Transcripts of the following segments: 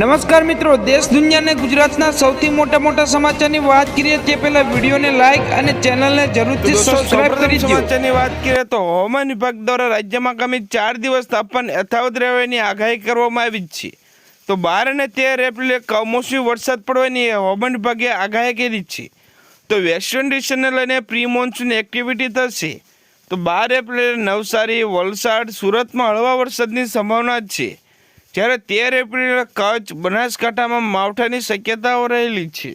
નમસ્કાર મિત્રો દેશ દુનિયાને ગુજરાતના સૌથી મોટા મોટા સમાચારની વાત કરીએ તે પહેલા વિડીયોને લાઈક અને ચેનલને જરૂરથી સબસ્ક્રાઇબ કરી દો સમાચારની વાત કરીએ તો હવામાન વિભાગ દ્વારા રાજ્યમાં આગામી ચાર દિવસ તાપમાન યથાવત રહેવાની આગાહી કરવામાં આવી છે. તો બાર અને તેર એપ્રિલે કમોસમી વરસાદ પડવાની હવામાન વિભાગે આગાહી કરી છે. તો વેસ્ટર્ન ડિસ્ટર્બને લઈને પ્રી મોન્સૂન એક્ટિવિટી થશે. તો બાર એપ્રિલે નવસારી વલસાડ સુરતમાં હળવા વરસાદની સંભાવના છે. જ્યારે તેર એપ્રિલે કચ્છ બનાસકાંઠામાં માવઠાની શક્યતાઓ રહેલી છે.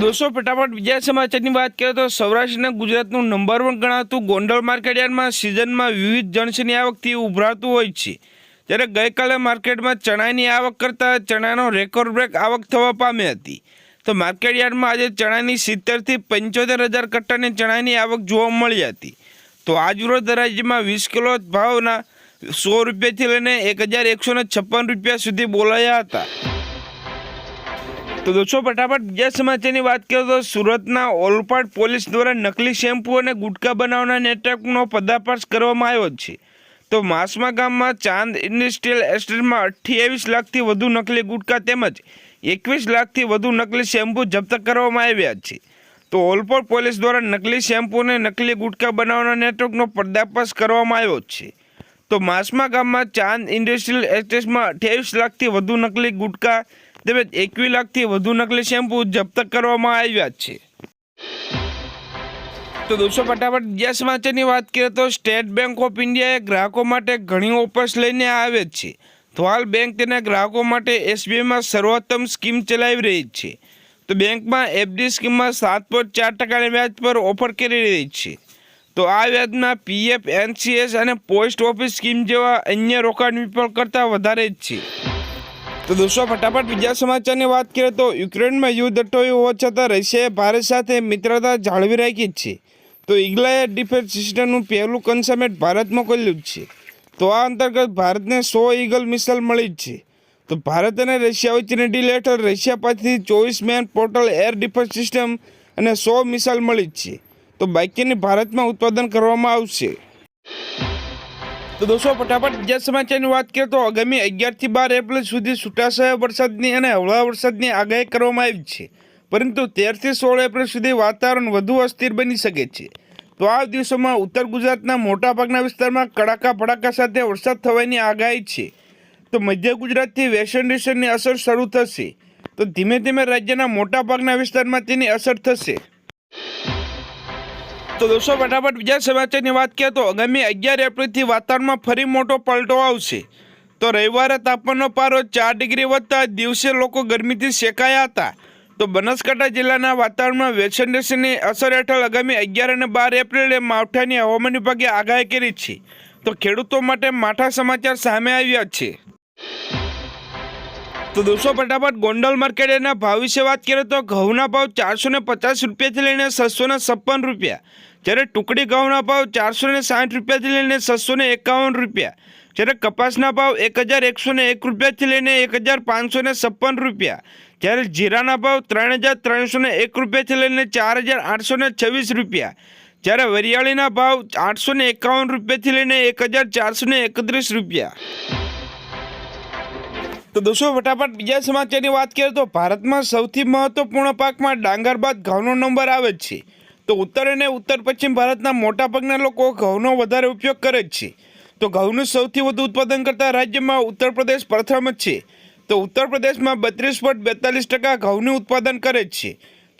દોસ્તો, ફટાફટ બીજા સમાચારની વાત કરીએ તો સૌરાષ્ટ્રના ગુજરાતનું નંબર વન ગણાતું ગોંડલ માર્કેટયાર્ડમાં સિઝનમાં વિવિધ જણસની આવકથી ઉભરાતું હોય છે. ત્યારે ગઈકાલે માર્કેટમાં ચણાની આવક કરતાં ચણાનો રેકોર્ડ બ્રેક આવક થવા પામી હતી. તો માર્કેટયાર્ડમાં આજે ચણાની સિત્તેરથી પંચોતેર હજાર કટ્ટાની ચણાની આવક જોવા મળી હતી. તો આજરોજ રાજ્યમાં વીસ કિલો ભાવના સો રૂપિયાથી લઈને એક હજાર એકસો ને છપ્પન રૂપિયા સુધી બોલાયા હતા. તો દોસ્તો, ફટાફટ બીજા સમાચારની વાત કરીએ તો સુરતના ઓલપાડ પોલીસ દ્વારા નકલી શેમ્પુ અને ગુટકા બનાવના નેટવર્કનો પર્દાફાશ કરવામાં આવ્યો છે. તો માસમા ગામમાં ચાંદ ઇન્ડસ્ટ્રીયલ એસ્ટેટમાં અઠ્યાવીસ લાખથી વધુ નકલી ગુટકા તેમજ એકવીસ લાખથી વધુ નકલી શેમ્પૂ જપ્ત કરવામાં આવ્યા છે. તો ઓલપાડ પોલીસ દ્વારા નકલી શેમ્પુ અને નકલી ગુટકા બનાવવાના નેટવર્કનો પર્દાફાશ કરવામાં આવ્યો છે. તો માસમા ગામમાં ચાંદ ઇન્ડસ્ટ્રીયલ એસ્ટેટમાં અઠ્યાવીસ લાખથી વધુ નકલી ગુટકા તેમજ એકવીસ લાખથી વધુ નકલી શેમ્પુ જપ્ત કરવામાં આવ્યા છે. તો દોસ્તો, ફટાફટ બીજા સમાચારની વાત કરીએ તો સ્ટેટ બેંક ઓફ ઇન્ડિયાએ ગ્રાહકો માટે ઘણી ઓફર્સ લઈને આવે છે. તો હાલ બેંક તેના ગ્રાહકો માટે એસબીઆઈમાં સર્વોત્તમ સ્કીમ ચલાવી રહી છે. તો બેંકમાં એફડી સ્કીમમાં સાત પોઈન્ટ ચાર ટકાના વ્યાજ પર ઓફર કરી રહી છે. તો આ વ્યાજમાં પીએફ એનસીએસ અને પોસ્ટ ઓફિસ સ્કીમ જેવા અન્ય રોકાણ વિકલ્પ કરતાં વધારે જ છે. તો દોસ્તો, ફટાફટ બીજા સમાચારની વાત કરીએ તો યુક્રેનમાં યુદ્ધ અટવાયું હોવા છતાં રશિયાએ ભારત સાથે મિત્રતા જાળવી રાખી જ છે. તો ઇગ્લાએ ડિફેન્સ સિસ્ટમનું પહેલું કન્સમેટ ભારત મોકલ્યું જ છે. તો આ અંતર્ગત ભારતને સો ઇગલ મિસાઇલ મળી જ છે. તો ભારત અને રશિયા વચ્ચેની ડીલ હેઠળ રશિયા પાસેથી ચોવીસ man portal air defence system અને સો મિસાઇલ મળી જ છે. તો બાકીની ભારતમાં ઉત્પાદન કરવામાં આવશે. તો દોસ્તો, ફટાફટ બીજા સમાચારની વાત કરીએ તો આગામી અગિયારથી બાર એપ્રિલ સુધી છૂટાછવાયા વરસાદની અને હળવા વરસાદની આગાહી કરવામાં આવી છે. પરંતુ તેરથી સોળ એપ્રિલ સુધી વાતાવરણ વધુ અસ્થિર બની શકે છે. તો આ દિવસોમાં ઉત્તર ગુજરાતના મોટાભાગના વિસ્તારમાં કડાકા ભડાકા સાથે વરસાદ થવાની આગાહી છે. તો મધ્ય ગુજરાતથી વેસ્ટર્ન ડિસ્ટર્બની અસર શરૂ થશે. તો ધીમે ધીમે રાજ્યના મોટાભાગના વિસ્તારમાં તેની અસર થશે. તો દોસ્તો ફટાફટ બીજા સમાચારની વાત કરીએ તો આગામી અગિયાર એપ્રિલથી વાતાવરણમાં ફરી મોટો પલટો આવશે. તો રવિવારે તાપમાનનો પારો ચાર ડિગ્રી વધતા દિવસે લોકો ગરમીથી શેકાયા હતા. તો બનાસકાંઠા જિલ્લાના વાતાવરણમાં વેસ્ટર્ન અસર હેઠળ આગામી અગિયાર અને બાર એપ્રિલે માવઠાની હવામાન વિભાગે આગાહી કરી છે. તો ખેડૂતો માટે માઠા સમાચાર સામે આવ્યા છે. તો દોસ્તો ફટાફટ ગોંડલ માર્કેટના ભાવ વિશે વાત કરીએ તો ઘઉંના ભાવ ચારસો ને પચાસ રૂપિયાથી લઈને છસો ને છપ્પન રૂપિયા. જ્યારે ટુકડી ઘઉંના ભાવ ચારસો ને સાઠ રૂપિયાથી લઈને છસો ને એકાવન રૂપિયા, જ્યારે કપાસના ભાવ એક હજાર એકસો ને એક રૂપિયાથી લઈને એક હજાર પાંચસો ને છપ્પન રૂપિયા, જ્યારે જીરાના ભાવ ત્રણ હજાર ત્રણસો ને એક રૂપિયાથી લઈને ચાર હજાર આઠસો ને છવ્વીસ રૂપિયા, જ્યારે વરિયાળીના ભાવ આઠસો ને એકાવન રૂપિયાથી લઈને એક હજાર ચારસો ને એકત્રીસ રૂપિયા. તો દોસ્તો, ફટાફટ બીજા સમાચારની વાત કરીએ તો ભારતમાં સૌથી મહત્વપૂર્ણ પાકમાં ડાંગર બાદ ઘઉંનો નંબર આવે જ છે. તો ઉત્તર અને ઉત્તર પશ્ચિમ ભારતના મોટાભાગના લોકો ઘઉંનો વધારે ઉપયોગ કરે જ છે. તો ઘઉંનું સૌથી વધુ ઉત્પાદન કરતા રાજ્યમાં ઉત્તર પ્રદેશ પ્રથમ જ છે. તો ઉત્તર પ્રદેશમાં બત્રીસ પોઈન્ટ બેતાલીસ ટકા ઘઉંનું ઉત્પાદન કરે જ છે.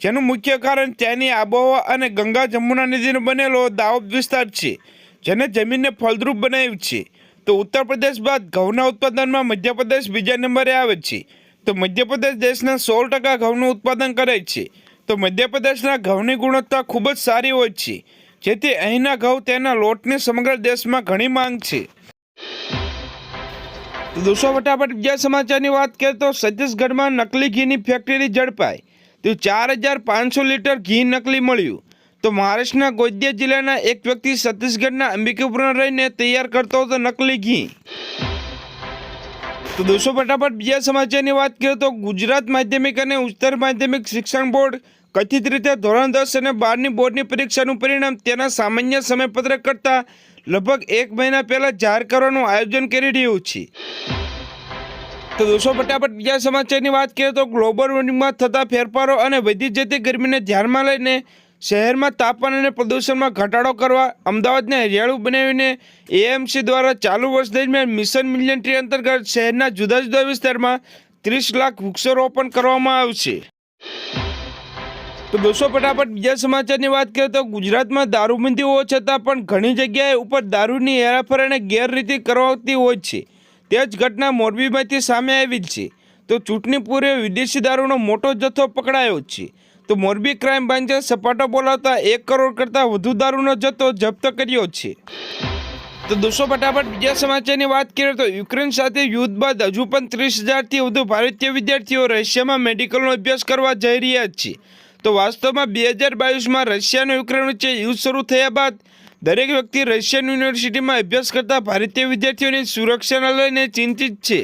જેનું મુખ્ય કારણ ત્યાંની આબોહવા અને ગંગા જમુના નદીનો બનેલો દાઉદ વિસ્તાર છે, જેને જમીનને ફળદ્રુપ બનાવ્યું છે. તો ઉત્તર પ્રદેશ બાદ ઘઉંના ઉત્પાદનમાં મધ્યપ્રદેશ બીજા નંબરે આવે છે. તો મધ્યપ્રદેશ દેશના સોળ ટકા ઘઉંનું ઉત્પાદન કરે છે. તો મધ્યપ્રદેશના ઘઉંની ગુણવત્તા ખૂબ જ સારી હોય છે, જેથી અહીંના ઘઉં તેના લોટની સમગ્ર દેશમાં ઘણી માંગ છે. દોસ્તો, ફટાફટ બીજા સમાચારની વાત કરીએ તો છત્તીસગઢમાં નકલી ઘીની ફેક્ટરી ઝડપાઈ. તો ચાર હજાર પાંચસો લીટર ઘી નકલી મળ્યું. તો મહારાષ્ટ્રના ગોદિયા જિલ્લાના એક વ્યક્તિ છત્તીસગઢના અંબિકાપુરમાં રહીને તૈયાર કરતો હતો નકલી ઘી. તો દોસ્તો, ફટાફટ બીજા સમાચારની વાત કરીએ તો ગુજરાત માધ્યમિક અને ઉચ્ચતર માધ્યમિક શિક્ષણ બોર્ડ કથિત રીતે ધોરણ દસ અને બારની બોર્ડની પરીક્ષાનું પરિણામ તેના સામાન્ય સમયપત્રક કરતાં લગભગ એક મહિના પહેલાં જાહેર કરવાનું આયોજન કરી રહ્યું છે. તો દોસ્તો, ફટાફટ બીજા સમાચારની વાત કરીએ તો ગ્લોબલ વોર્મિંગમાં થતા ફેરફારો અને વધી જતી ગરમીને ધ્યાનમાં લઈને શહેરમાં તાપમાન અને પ્રદૂષણમાં ઘટાડો કરવા અમદાવાદને હરિયાળું બનાવીને એએમસી દ્વારા ચાલુ વર્ષ દરમિયાન મિશન મિલિયન અંતર્ગત શહેરના જુદા જુદા વિસ્તારમાં ત્રીસ લાખ વૃક્ષારોપણ કરવામાં આવશે તો દોસ્તો, ફટાફટ બીજા સમાચારની વાત કરીએ તો ગુજરાતમાં દારૂબંધી હોવા છતાં પણ ઘણી જગ્યાએ ઉપર દારૂની હેરાફર અને ગેરરીતિ કરવાતી હોય છે. તે જ ઘટના મોરબીમાંથી સામે આવી છે. તો ચૂંટણી પૂર્વે વિદેશી દારૂનો મોટો જથ્થો પકડાયો છે. તો મોરબી ક્રાઇમ બ્રાન્ચે સપાટો બોલાવતા એક કરોડ કરતાં વધુ દારૂનો જથ્થો જપ્ત કર્યો છે. તો દોસ્તો, ફટાફટ બીજા સમાચારની વાત કરીએ તો યુક્રેન સાથે યુદ્ધ બાદ હજુ પણ ત્રીસ હજારથી વધુ ભારતીય વિદ્યાર્થીઓ રશિયામાં મેડિકલનો અભ્યાસ કરવા જઈ રહ્યા છે. તો વાસ્તવમાં બે હજાર બાવીસમાં રશિયા અને યુક્રેન વચ્ચે યુદ્ધ શરૂ થયા બાદ દરેક વ્યક્તિ રશિયન યુનિવર્સિટીમાં અભ્યાસ કરતા ભારતીય વિદ્યાર્થીઓની સુરક્ષાને લઈને ચિંતિત છે.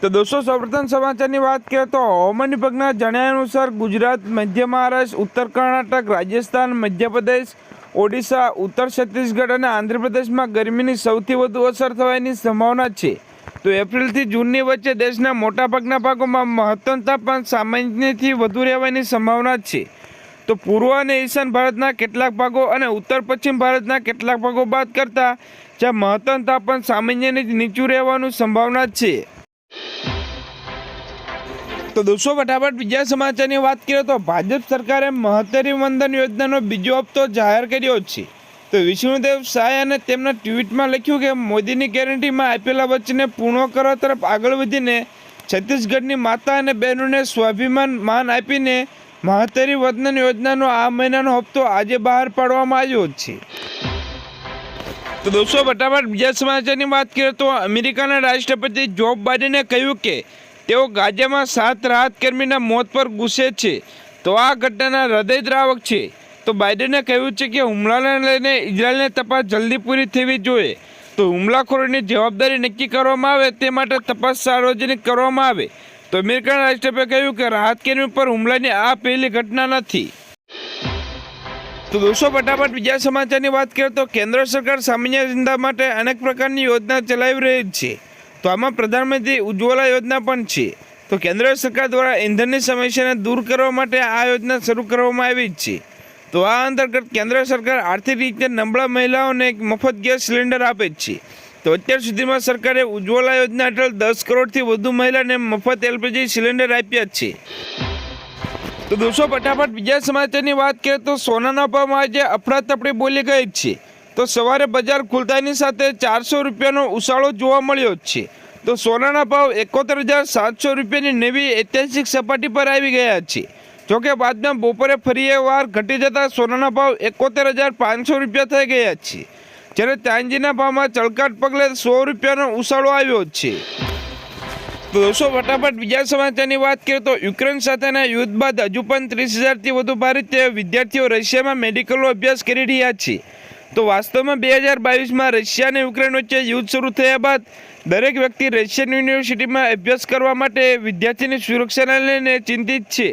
તો દોસ્તો, સૌપ્રથમ સમાચારની વાત કરીએ તો હવામાન વિભાગના જણાવ્યા અનુસાર ગુજરાત, મધ્ય મહારાષ્ટ્ર, ઉત્તર કર્ણાટક, રાજસ્થાન, મધ્યપ્રદેશ, ઓડિશા, ઉત્તર છત્તીસગઢ અને આંધ્રપ્રદેશમાં ગરમીની સૌથી વધુ અસર થવાની સંભાવના છે. તો એપ્રિલથી જૂનની વચ્ચે દેશના મોટાભાગના ભાગોમાં મહત્તમ તાપમાન સામાન્યથી વધુ રહેવાની સંભાવના છે. તો પૂર્વ અને ઈશાન ભારતના કેટલાક ભાગો અને ઉત્તર પશ્ચિમ ભારતના કેટલાક ભાગો બાદ કરતાં જ્યાં મહત્તમ તાપમાન સામાન્યથી નીચું રહેવાનું સંભાવના છે. તો દોસ્તો, ફટાફટ બીજા સમાચારની વાત કરીએ તો ભાજપ સરકારે મહત્તરી વંદન યોજનાનો બીજો હપ્તો જાહેર કર્યો છે. તો વિષ્ણુદેવ સાય અને તેમના ટ્વીટમાં લખ્યું કે મોદીની ગેરંટીમાં આપેલા વચને પૂર્ણ કરવા તરફ આગળ વધીને છત્તીસગઢની માતા અને બહેનોને સ્વાભિમાન માન આપીને મહાતરી વંદન યોજનાનો આ મહિનાનો હપ્તો આજે બહાર પાડવામાં આવ્યો છે. તો દોસ્તો, ફટાફટ બીજા સમાચારની વાત કરીએ તો અમેરિકાના રાષ્ટ્રપતિ જો બાઇડને કહ્યું કે તેઓ ગાઝામાં સાત રાહત કર્મીના મોત પર ગુસ્સે છે. તો આ ઘટનાના હૃદયદ્રાવક છે. તો બાઇડને કહ્યું છે કે હુમલાને લઈને ઇઝરાયલની તપાસ જલ્દી પૂરી થવી જોઈએ. તો હુમલાખોરોની જવાબદારી નક્કી કરવામાં આવે તે માટે તપાસ સાર્વજનિક કરવામાં આવે. તો અમેરિકાના રાષ્ટ્રપતિએ કહ્યું કે રાહત કેન્દ્ર પર હુમલાની આ પહેલી ઘટના નથી. તો દોસ્તો, ફટાફટ બીજા સમાચારની વાત કરીએ તો કેન્દ્ર સરકાર સામાન્ય જનતા માટે અનેક પ્રકારની યોજના ચલાવી રહી છે. તો આમાં પ્રધાનમંત્રી ઉજ્જવલા યોજના પણ છે. તો કેન્દ્ર સરકાર દ્વારા ઈંધણની સમસ્યાને દૂર કરવા માટે આ યોજના શરૂ કરવામાં આવી છે. તો આ અંતર્ગત કેન્દ્ર સરકાર આર્થિક રીતે નબળા મહિલાઓને એક મફત ગેસ સિલિન્ડર આપે જ છે. તો અત્યાર સુધીમાં સરકારે ઉજ્જવલા યોજના હેઠળ દસ કરોડથી વધુ મહિલાને મફત એલપીજી સિલિન્ડર આપ્યા છે. તો દોસ્તો, ફટાફટ બીજા સમાચારની વાત કરીએ તો સોનાના ભાવમાં આજે અફડાતફડી બોલી ગઈ છે. તો સવારે બજાર ખુલતાની સાથે ચારસો રૂપિયાનો ઉછાળો જોવા મળ્યો જ છે. તો સોનાના ભાવ એકોતેર હજાર સાતસો રૂપિયાની નવી ઐતિહાસિક સપાટી પર આવી ગયા છે. જોકે બાદમાં બપોરે ફરી વાર ઘટી જતા સોનાના ભાવ એકોતેર હજાર પાંચસો રૂપિયા થઈ ગયા છે. જ્યારે ચાંદીના ભાવમાં ચળકાટ પગલે સો રૂપિયાનો ઉછાળો આવ્યો છે. તો દોસ્તો, ફટાફટ બીજા સમાચારની વાત કરીએ તો યુક્રેન સાથેના યુદ્ધ બાદ હજુ પણ ત્રીસ હજારથી વધુ ભારતીય વિદ્યાર્થીઓ રશિયામાં મેડિકલનો અભ્યાસ કરી રહ્યા છે. તો વાસ્તવમાં બે હજાર બાવીસમાં રશિયા અને યુક્રેન વચ્ચે યુદ્ધ શરૂ થયા બાદ દરેક વ્યક્તિ રશિયન યુનિવર્સિટીમાં અભ્યાસ કરવા માટે વિદ્યાર્થીની સુરક્ષાને લઈને ચિંતિત છે.